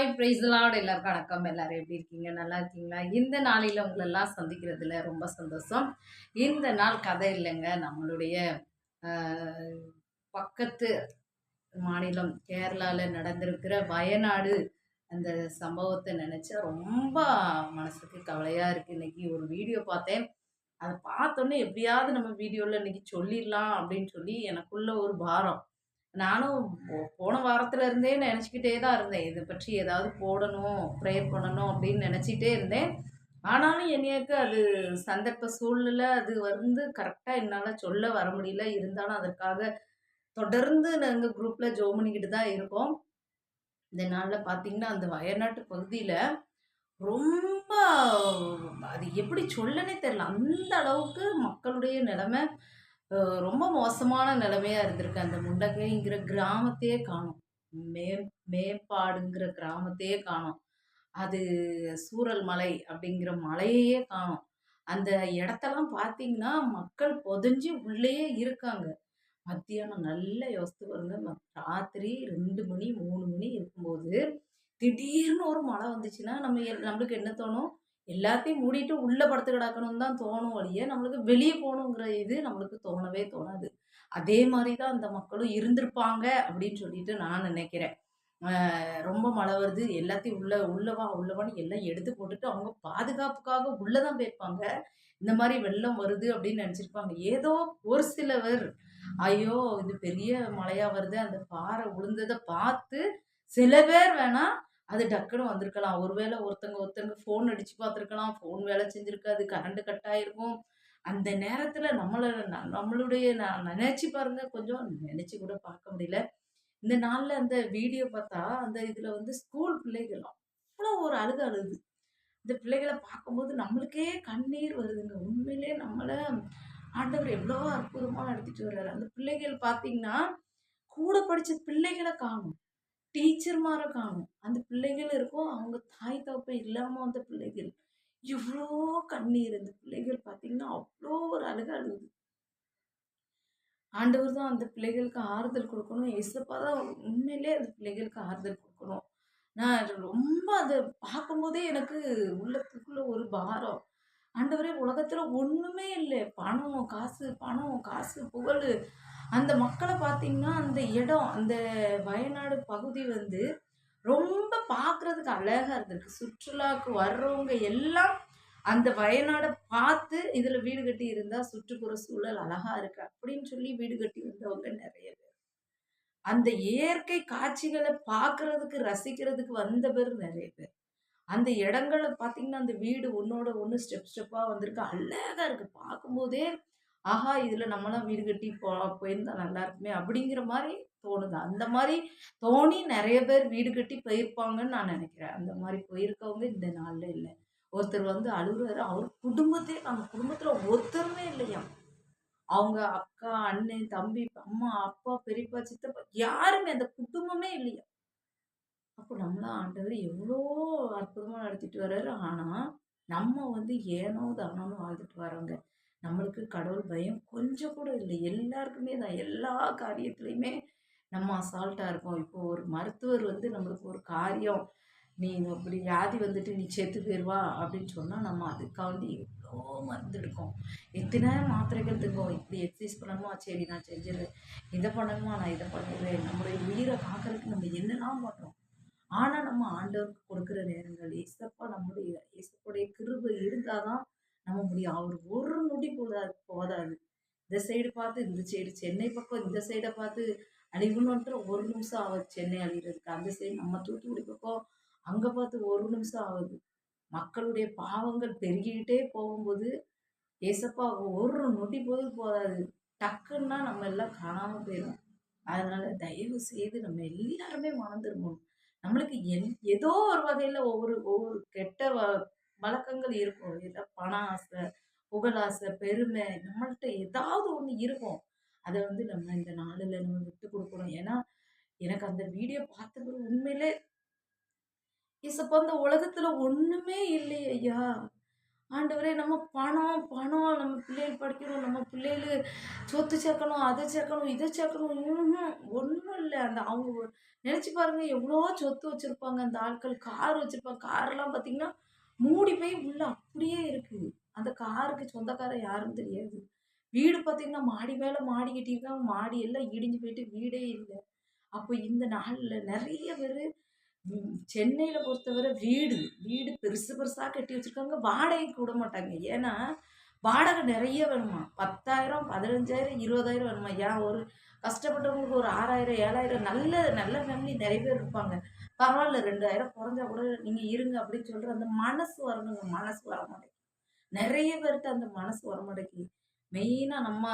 Hi பிரைஸ்லாட் எல்லாருக்கும் வணக்கம். எல்லாரும் எப்படி இருக்கீங்க? நல்லா இருக்கீங்களா? இந்த நாளில் உங்களெல்லாம் சந்திக்கிறதுல ரொம்ப சந்தோஷம். இந்த நாள் கதை இல்லைங்க. நம்மளுடைய பக்கத்து மாநிலம் கேரளாவில் நடந்திருக்கிற வயநாடு அந்த சம்பவத்தை நினச்சா ரொம்ப மனசுக்கு கவலையாக இருக்குது இன்னைக்கு ஒரு வீடியோ பார்த்தேன். அதை பார்த்தோன்னே எப்படியாவது நம்ம வீடியோவில் இன்னைக்கு சொல்லிடலாம் அப்படின்னு சொல்லி எனக்குள்ள ஒரு பாரம். நானும் போ- போன வாரத்துல இருந்தே நினச்சிக்கிட்டே தான் இருந்தேன். இதை பற்றி ஏதாவது போடணும் ப்ரேயர் பண்ணணும் அப்படின்னு நினச்சிட்டே இருந்தேன். ஆனாலும் என்னையாக்கு அது சந்தர்ப்ப சூழ்நிலை அது வந்து கரெக்டாக என்னால் சொல்ல வர முடியல. இருந்தாலும் அதற்காக தொடர்ந்து நாங்கள் குரூப்பில் ஜோ பண்ணிக்கிட்டு தான் இருக்கோம். இந்த நாளில் பார்த்தீங்கன்னா அந்த வயநாட்டு பகுதியில் ரொம்ப அது எப்படி சொல்லனே தெரில அந்த அளவுக்கு மக்களுடைய நிலைமை ரொம்ப மோசமான நிலைமையாக இருந்திருக்கு அந்த முண்டகைங்கிற கிராமத்தையே காணும். மே மேப்பாடுங்கிற கிராமத்தையே காணும். அது சூரல் மலை அப்படிங்கிற மலையையே காணும். அந்த இடத்தெல்லாம் பார்த்தீங்கன்னா மக்கள் புதைஞ்சு உள்ளேயே இருக்காங்க. மத்தியானம் நல்லா யோசித்து பாருங்க. ராத்திரி ரெண்டு மணி மூணு மணி இருக்கும்போது திடீர்னு ஒரு மழை வந்துச்சுன்னா நம்ம எல்- நம்மளுக்கு என்ன தோணும்? எல்லாத்தையும் மூடிட்டு உள்ள படுத்து கிடக்கணும்னு தான் தோணும் வழியே நம்மளுக்கு வெளியே போகணுங்கிற இது நம்மளுக்கு தோணவே தோணாது. அதே மாதிரி தான் அந்த மக்களும் இருந்திருப்பாங்க அப்படின்னு சொல்லிட்டு நான் நினைக்கிறேன். ரொம்ப மழை வருது. எல்லாத்தையும் உள்ள உள்ளவா உள்ளவான்னு எல்லாம் எடுத்து போட்டுட்டு அவங்க பாதுகாப்புக்காக உள்ளதான் போயிருப்பாங்க. இந்த மாதிரி வெள்ளம் வருது அப்படின்னு நினச்சிருப்பாங்க. ஏதோ ஒரு சிலவர் ஐயோ இது பெரிய மழையா வருது. அந்த பாறை விழுந்ததை பார்த்து சில பேர் வேணா அது டக்குன்னு வந்திருக்கலாம். ஒருவேளை ஒருத்தங்க ஒருத்தங்க ஃபோன் அடிச்சு பார்த்துருக்கலாம். ஃபோன் வேலை செஞ்சிருக்காது. கரண்ட் கட் ஆயிருக்கும். அந்த நேரத்துல நம்மள ந- நம்மளுடைய நான் நினைச்சு பாருங்க. கொஞ்சம் நினைச்சு கூட பார்க்க முடியல. இந்த நாள்ல அந்த வீடியோ பார்த்தா அந்த இதுல வந்து ஸ்கூல் பிள்ளைகள் அவ்வளோ ஒரு அழுது அழுது. இந்த பிள்ளைகளை பார்க்கும்போது நம்மளுக்கே கண்ணீர் வருதுங்க. உண்மையிலே நம்மள ஆண்டவர் எவ்வளோ அற்புதமாக நடத்திட்டு வர்றாரு. அந்த பிள்ளைகள் பார்த்தீங்கன்னா கூட படிச்ச பிள்ளைகளை காணும். டீச்சர்மாரை காணும். அந்த பிள்ளைகள் இருக்கும். அவங்க தாய் தப்பை இல்லாம வந்த பிள்ளைகள். எவ்வளோ கண்ணீர் அந்த பிள்ளைகள் பார்த்தீங்கன்னா அவ்வளோ ஒரு அழுக அழுகுது ஆண்டவர் தான் அந்த பிள்ளைகளுக்கு ஆறுதல் கொடுக்கணும். எசப்பா தான் உண்மையிலே அந்த பிள்ளைகளுக்கு ஆறுதல் கொடுக்கணும். நான் ரொம்ப அதை பார்க்கும்போதே எனக்கு உள்ளத்துக்குள்ள ஒரு பாரம். ஆண்டவரே உலகத்துல ஒண்ணுமே இல்லை. பணம் காசு பணம் காசு புகழ் அந்த மக்களை பார்த்தீங்கன்னா அந்த இடம் அந்த வயநாடு பகுதி வந்து ரொம்ப பார்க்கறதுக்கு அழகாக இருந்திருக்கு. சுற்றுலாவுக்கு வர்றவங்க எல்லாம் அந்த வயநாடை பார்த்து இதில் வீடு கட்டி இருந்தால் சுற்றுப்புற சூழல் அழகா இருக்கு அப்படின்னு சொல்லி வீடு கட்டி வந்தவங்க நிறைய பேர். அந்த இயற்கை காட்சிகளை பார்க்கறதுக்கு ரசிக்கிறதுக்கு வந்த பேர் நிறைய பேர். அந்த இடங்களை பார்த்தீங்கன்னா அந்த வீடு ஒன்னோட ஒன்று ஸ்டெப் ஸ்டெப்பாக வந்திருக்கு. அழகாக இருக்குது பார்க்கும்போதே ஆஹா இதில் நம்மளாம் வீடு கட்டி போ போயிருந்தா நல்லா இருக்குமே அப்படிங்கிற மாதிரி தோணுது. அந்த மாதிரி தோணி நிறைய பேர் வீடு கட்டி போயிருப்பாங்கன்னு நான் நினைக்கிறேன். அந்த மாதிரி போயிருக்கவங்க இந்த நாளில் இல்லை. ஒருத்தர் வந்து அழுகுறாரு. அவர் குடும்பத்தே அந்த குடும்பத்தில் ஒருத்தருமே இல்லையா? அவங்க அக்கா அண்ணன் தம்பி அம்மா அப்பா பெரியப்பா சித்தப்பா யாருமே அந்த குடும்பமே இல்லையா? அப்போ நம்மளாம் ஆண்டவர் எவ்வளோ அற்புதமாக நடத்திட்டு வர்றாரு. ஆனால் நம்ம வந்து ஏனோ தானோன்னு வாழ்ந்துட்டு வரோங்க நம்மளுக்கு கடவுள் பயம் கொஞ்சம் கூட இல்லை. எல்லாருக்குமே தான். எல்லா காரியத்துலையுமே நம்ம அசால்ட்டாக இருக்கோம் இப்போ ஒரு மருத்துவர் வந்து நம்மளுக்கு ஒரு காரியம் நீ இப்படி வியாதி வந்துட்டு நீ செத்து போயிடுவா அப்படின்னு சொன்னால் நம்ம அதுக்காண்டி எவ்வளோ மருந்து எடுக்கோம். எத்தனை மாத்திரைகள் தருவோம்? இப்படி எக்ஸசைஸ் பண்ணணுமா? சரி நான் செஞ்சிடுறேன் இதை பண்ணணுமா? நான் இதை பண்ணிடுறேன் நம்மளுடைய உயிரை காக்கிறதுக்கு நம்ம என்னெல்லாம் பண்ணுறோம் ஆனால் நம்ம ஆண்டவருக்கு கொடுக்குற நேரங்கள் ஏசப்பா நம்மளுடைய ஏசப்புடைய கிருபை இருந்தால் தான் நம்ம முடியும். அவர் ஒரு நொடி போதாது போதாது. இந்த சைடு பார்த்து இந்த சைடு சென்னை பக்கம் இந்த சைடை பார்த்து அழிவுன்னு ஒரு நிமிஷம் ஆகுது சென்னை அழிகிறதுக்கு அந்த சைடு நம்ம தூத்துக்குடி பக்கம் அங்கே பார்த்து ஒரு நிமிஷம் ஆகுது மக்களுடைய பாவங்கள் பெருகிக்கிட்டே போகும்போது ஏசப்பா ஒரு நொடி போது போதாது. டக்குன்னா நம்ம எல்லாம் காணாமல் போயிடும் அதனால தயவு செய்து நம்ம எல்லாருமே மனம் திரும்பணும். நம்மளுக்கு என் ஏதோ ஒரு வகையில் ஒவ்வொரு ஒவ்வொரு கெட்ட வ வழக்கங்கள் இருக்கும். ஏதோ பண ஆசை புகழாசை பெருமை நம்மள்கிட்ட ஏதாவது ஒன்று இருக்கும். அதை வந்து நம்ம இந்த நாளில் நம்ம விட்டு கொடுக்கணும். ஏன்னா எனக்கு அந்த வீடியோ பார்த்த உண்மையிலே இசப்போ அந்த உலகத்துல ஒண்ணுமே இல்லையே ஐயா. ஆண்டவரே நம்ம பணம் பணம் நம்ம பிள்ளைகள் படிக்கணும் நம்ம பிள்ளைகள் சொத்து சேர்க்கணும் அதை சேர்க்கணும் இதை சேர்க்கணும் ஒன்றும் இல்லை. அந்த அவங்க நினச்சி பாருங்க எவ்வளோ சொத்து வச்சுருப்பாங்க. அந்த ஆட்கள் கார் வச்சுருப்பாங்க. கார்லாம் பார்த்தீங்கன்னா மூடி போய் உள்ள அப்படியே இருக்குது அந்த காருக்கு சொந்தக்காரர் யாருன்னு தெரியாது. வீடு பார்த்தீங்கன்னா மாடி மேலே மாடி கட்டியிருக்காங்க. மாடி எல்லாம் இடிஞ்சு போயிட்டு வீடே இல்லை. அப்போ இந்த நாளில் நிறைய பேர் சென்னையில் பொறுத்தவரை வீடு வீடு பெருசு பெருசாக கட்டி வச்சுருக்காங்க. வாடகைக்கு விட மாட்டாங்க. ஏன்னா வாடகை நிறைய வேணுமா? பத்தாயிரம் பதினஞ்சாயிரம் இருபதாயிரம் வேணுமா? ஏன் ஒரு கஷ்டப்பட்டவங்களுக்கு ஒரு ஆறாயிரம் ஏழாயிரம் நல்ல நல்ல ஃபேமிலி நிறைய பேர் இருப்பாங்க. பரவாயில்ல ரெண்டாயிரம் குறைஞ்சா கூட நீங்கள் இருங்க அப்படின்னு சொல்கிற அந்த மனசு வரணுங்க மனசு வர மாட்டேங்குது நிறைய பேர்கிட்ட அந்த மனசு வர மாட்டேங்குது மெயினாக நம்ம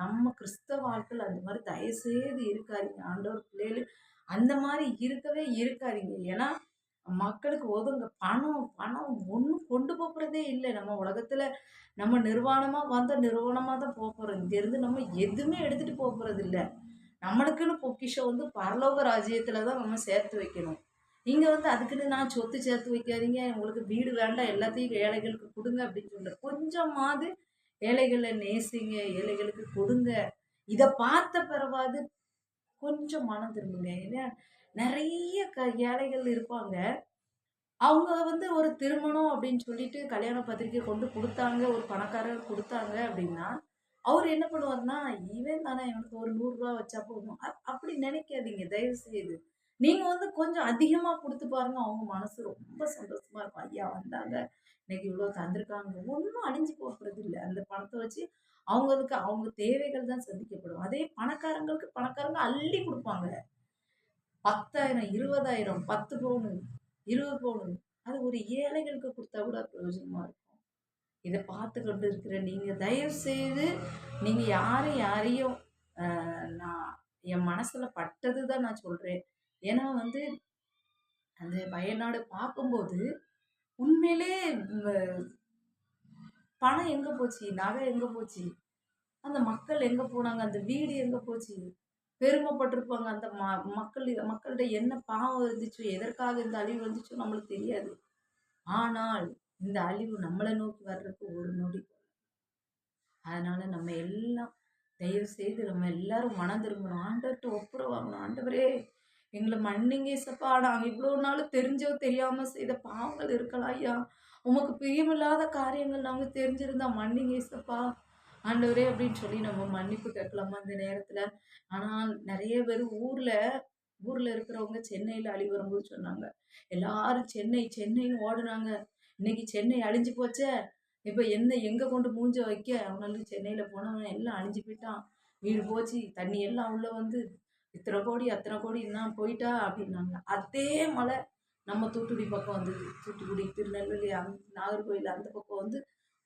நம்ம கிறிஸ்தவ வாழ்க்கையில் அந்த மாதிரி தயவுசெய்து இருக்காதீங்க. ஆண்டவர் பிள்ளைகள் அந்த மாதிரி இருக்கவே இருக்காதீங்க. ஏன்னா மக்களுக்கு ஒதுங்க பணம் பணம் ஒன்றும் கொண்டு போகிறதே இல்லை. நம்ம உலகத்தில் நம்ம நிர்வாணமாக வந்த நிறுவனமாக தான் போக போகிறோம் இங்கேருந்து நம்ம எதுவுமே எடுத்துகிட்டு போக போகிறது இல்லை. நம்மளுக்குன்னு பொக்கிஷம் வந்து பரலோக ராஜ்யத்தில் தான் நம்ம சேர்த்து வைக்கணும். நீங்கள் வந்து அதுக்குன்னு நான் சொத்து சேர்த்து வைக்காதீங்க. உங்களுக்கு வீடு வேண்டாம் எல்லாத்தையும் ஏழைகளுக்கு கொடுங்க அப்படின்னு சொல்ல கொஞ்சமாவது ஏழைகளை நேசிங்க ஏழைகளுக்கு கொடுங்க. இதை பார்த்த பிறவாது கொஞ்சம் மனம் திரும்புங்க. ஏன்னா நிறைய க ஏழைகள் இருப்பாங்க. அவங்க வந்து ஒரு திருமணம் அப்படின்னு சொல்லிட்டு கல்யாண பத்திரிக்கை கொண்டு கொடுத்தாங்க ஒரு பணக்காரர் கொடுத்தாங்க அப்படின்னா அவர் என்ன பண்ணுவார்னா இவன் தானே எனக்கு ஒரு நூறுரூவா வச்சா போதும். அப்படி நினைக்காதீங்க. தயவு செய்து நீங்கள் வந்து கொஞ்சம் அதிகமாக கொடுத்து பாருங்க. அவங்க மனசு ரொம்ப சந்தோஷமா இருக்கும். ஐயா வந்தாங்க. இன்னைக்கு இவ்வளோ தந்திருக்காங்க. ஒன்றும் அழிஞ்சு போகிறது இல்லை அந்த பணத்தை வச்சு அவங்களுக்கு அவங்க தேவைகள் தான் சந்திக்கப்படும். அதே பணக்காரங்களுக்கு பணக்காரங்க அள்ளி கொடுப்பாங்க. பத்தாயிரம் இருபதாயிரம் பத்து பவுனு இருபது பவுனு. அது ஒரு ஏழைகளுக்கு கொடுத்தா கூட பிரயோஜனமாக இருக்கும். இதை பார்த்து கொண்டு இருக்கிற நீங்கள் தயவு செய்து நீங்கள் யாரும் யாரையும் நான் என் மனசில் பட்டது தான் நான் சொல்கிறேன் ஏன்னா வந்து அந்த வயநாடு பார்க்கும்போது உண்மையிலே பணம் எங்கே போச்சு? நகை எங்கே போச்சு? அந்த மக்கள் எங்கே போனாங்க? அந்த வீடு எங்கே போச்சு? பெருமைப்பட்டிருப்பாங்க அந்த ம மக்கள் மக்கள்கிட்ட என்ன பாவம் இருந்துச்சோ எதற்காக இந்த அழிவு வந்துச்சோ நம்மளுக்கு தெரியாது. ஆனால் இந்த அழிவு நம்மளை நோக்கி வர்றதுக்கு ஒரு நொடி அதனால நம்ம எல்லாம் தயவு செய்து நம்ம எல்லாரும் மனம் திரும்பணும். ஆண்டவர்கிட்ட ஒப்புரவாகணும் ஆண்டவரே எங்களை மன்னிங்க சப்பா நாங்கள் இவ்வளோ நாள் தெரிஞ்சோ தெரியாமல் செய்த பாவங்கள் இருக்கலாம் ஐயா. உமக்கு பிரியமில்லாத காரியங்கள் நாங்கள் தெரிஞ்சிருந்தா மன்னிங்க இசப்பா. ஆண்டவரே அப்படின்னு சொல்லி நம்ம மன்னிப்பு கேட்கலாமா அந்த நேரத்தில்? ஆனால் நிறைய பேர் ஊரில் ஊரில் இருக்கிறவங்க சென்னையில் அழி வரும்போது சொன்னாங்க. எல்லாரும் சென்னை சென்னைன்னு ஓடுனாங்க. இன்னைக்கு சென்னை அழிஞ்சு போச்சே. இப்போ என்ன எங்கே கொண்டு மூஞ்ச வைக்க? அவனால சென்னையில் போனவன் எல்லாம் அழிஞ்சு போயிட்டான். வீடு போச்சு தண்ணி எல்லாம் உள்ளே வந்து இத்தனை கோடி அத்தனை கோடி என்ன போயிட்டா அப்படின்னாங்க. அதே மலை நம்ம தூத்துக்குடி பக்கம் வந்து தூத்துக்குடி திருநெல்வேலி அந் நாகர்கோவில் அந்த பக்கம் வந்து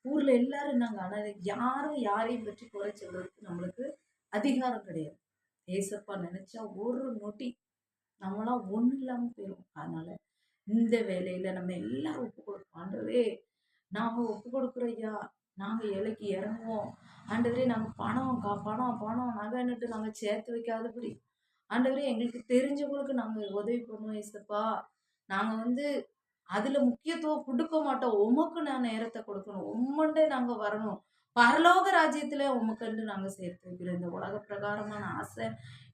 ஊரில் எல்லாரும் நாங்கள் ஆனால் யாரும் யாரையும் பற்றி குறை சொல்கிறதுக்கு நம்மளுக்கு அதிகாரம் கிடையாது. ஏசப்பா நினச்சா ஒரு நொட்டி நம்மளாம் ஒன்றும் இல்லாமல் போயிடும் அதனால் இந்த வேலையில் நம்ம எல்லாரும் ஒப்பு கொடுப்போம் ஆண்டவரே நாங்கள் ஒப்பு கொடுக்குறோம் ஐயா. நாங்கள் இலைக்கு இறங்குவோம். ஆண்டவரே நாங்கள் பணம் கா பணம் பணம் நகைன்னுட்டு நாங்கள் சேர்த்து வைக்காதபடி. ஆண்டவரே எங்களுக்கு தெரிஞ்சவங்களுக்கு நாங்கள் உதவி பண்ணுவோம் ஏசப்பா. நாங்கள் வந்து அதில் முக்கியத்துவம் கொடுக்க மாட்டோம். உமக்கு நான் நேரத்தை கொடுக்கணும். உம்மண்டே நாங்கள் வரணும். பரலோக ராஜ்யத்தில் உமக்கண்டு நாங்கள் சேர்த்து வைக்கிறோம். இந்த உலக பிரகாரமான ஆசை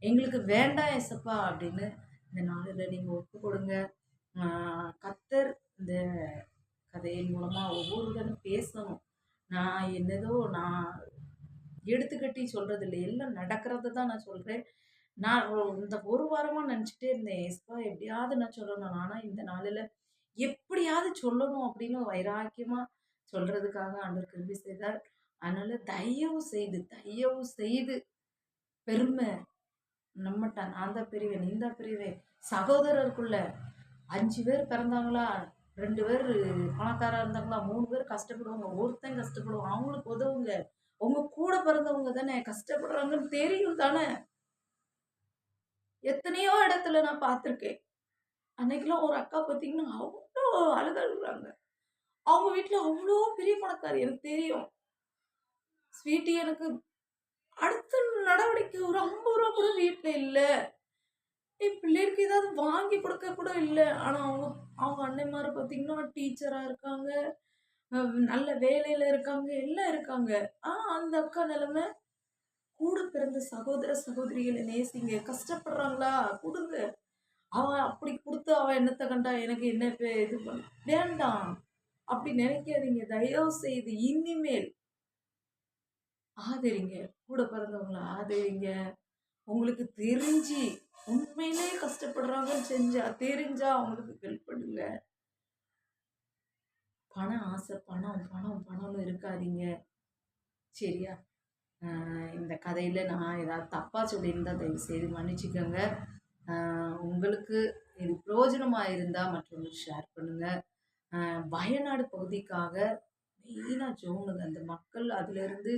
எங்களுக்கு வேண்டாம் எசப்பா அப்படின்னு இந்த நாளில் நீங்கள் ஒப்பு கொடுங்க கத்தர் இந்த கதையின் மூலமாக ஒவ்வொருடனும் பேசணும். நான் என்னதோ நான் எடுத்துக்கட்டி சொல்கிறது இல்லை எல்லாம் நடக்கிறத தான் நான் சொல்கிறேன் நான் இந்த ஒரு வாரமாக நினச்சிட்டே இருந்தேன். எஸ்பா எப்படியாவது நான் சொல்லணும். ஆனால் இந்த நாளில் எப்படியாவது சொல்லணும் அப்படின்னு வைராக்கியமாக சொல்கிறதுக்காக ஆண்டவர் கிருபி செய்தார். அதனால் தயவு செய்து தயவு செய்து பெருமை நம்மட்டான் நான் தான் பிரிவேன் நீ தான் பிரிவேன் சகோதரருக்குள்ள அஞ்சு பேர் பிறந்தாங்களா? ரெண்டு பேர் பணக்காராக இருந்தாங்களா? மூணு பேர் கஷ்டப்படுவாங்க. ஒருத்தன் கஷ்டப்படுவாங்க அவங்களுக்கு உதவுங்க. உங்க கூட பிறந்தவங்க தானே கஷ்டப்படுறாங்கன்னு தெரியும் தானே? எத்தனையோ இடத்துல நான் பார்த்துருக்கேன். அன்னைக்கெல்லாம் ஒரு அக்கா பார்த்தீங்கன்னா அவ்வளோ அழுகிறாங்க அவங்க வீட்டில் அவ்வளோ பெரிய பணக்காரி எனக்கு தெரியும். ஸ்வீட்டி எனக்கு அடுத்த நடவடிக்கை ஒரு ஐம்பது ரூபா கூட வீட்டில் இல்லை. என் பிள்ளைகளுக்கு ஏதாவது வாங்கி கொடுக்க கூட இல்லை. ஆனால் அவங்க அவங்க அன்னைமாரை பார்த்தீங்கன்னா டீச்சராக இருக்காங்க. நல்ல வேலையில் இருக்காங்க, எல்லாம் இருக்காங்க. ஆ அந்த அக்கா நிலைமை, கூட பிறந்த சகோதர, சகோதரிகளை நேசிங்க. கஷ்டப்படுறாங்களா? கொடுங்க அவன் அப்படி கொடுத்து அவன் என்னத்தை கண்டா? எனக்கு என்ன இது பண்ண வேண்டாம். அப்படி நினைக்காதீங்க. தயவு செய்து இனிமேல் ஆதரிங்க. கூட பிறந்தவங்கள ஆதரிங்க. உங்களுக்கு தெரிஞ்சு உண்மையிலே கஷ்டப்படுறாங்கன்னு செஞ்சா தெரிஞ்சா அவங்களுக்கு ஹெல்ப் பண்ணுங்க. பணம் ஆசை, பணம், பணம், பணம்னு இருக்காதீங்க. சரியா? இந்த கதையில் நான் ஏதாவது தப்பாக சொல்லியிருந்தால் தயவு செய்து மன்னிச்சுக்கோங்க உங்களுக்கு இது பிரயோஜனமாக இருந்தால் மற்றவங்களுக்கு ஷேர் பண்ணுங்கள் வயநாடு பகுதிக்காக மெயினாக ஜோனுங்க அந்த மக்கள் அதிலிருந்து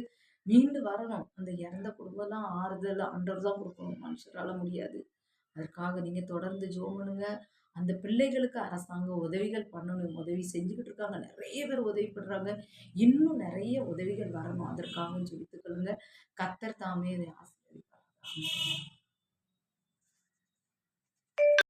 மீண்டு வரணும். அந்த இறந்த குடும்பம்லாம் ஆறுதல் ஆண்டவர் தான் கொடுக்கணும். மனுஷரால் முடியாது. அதற்காக நீங்கள் தொடர்ந்து ஜெபம் பண்ணுங்கள் அந்த பிள்ளைகளுக்கு அரசாங்கம் உதவிகள் பண்ணணும் உதவி செஞ்சுக்கிட்டு இருக்காங்க. நிறைய பேர் உதவி பண்ணுறாங்க இன்னும் நிறைய உதவிகள் வரணும். அதற்காக சொல்லித்துக்கொள்ளுங்க கத்தர் தாமே அதை ஆசீர்வதிப்பாங்க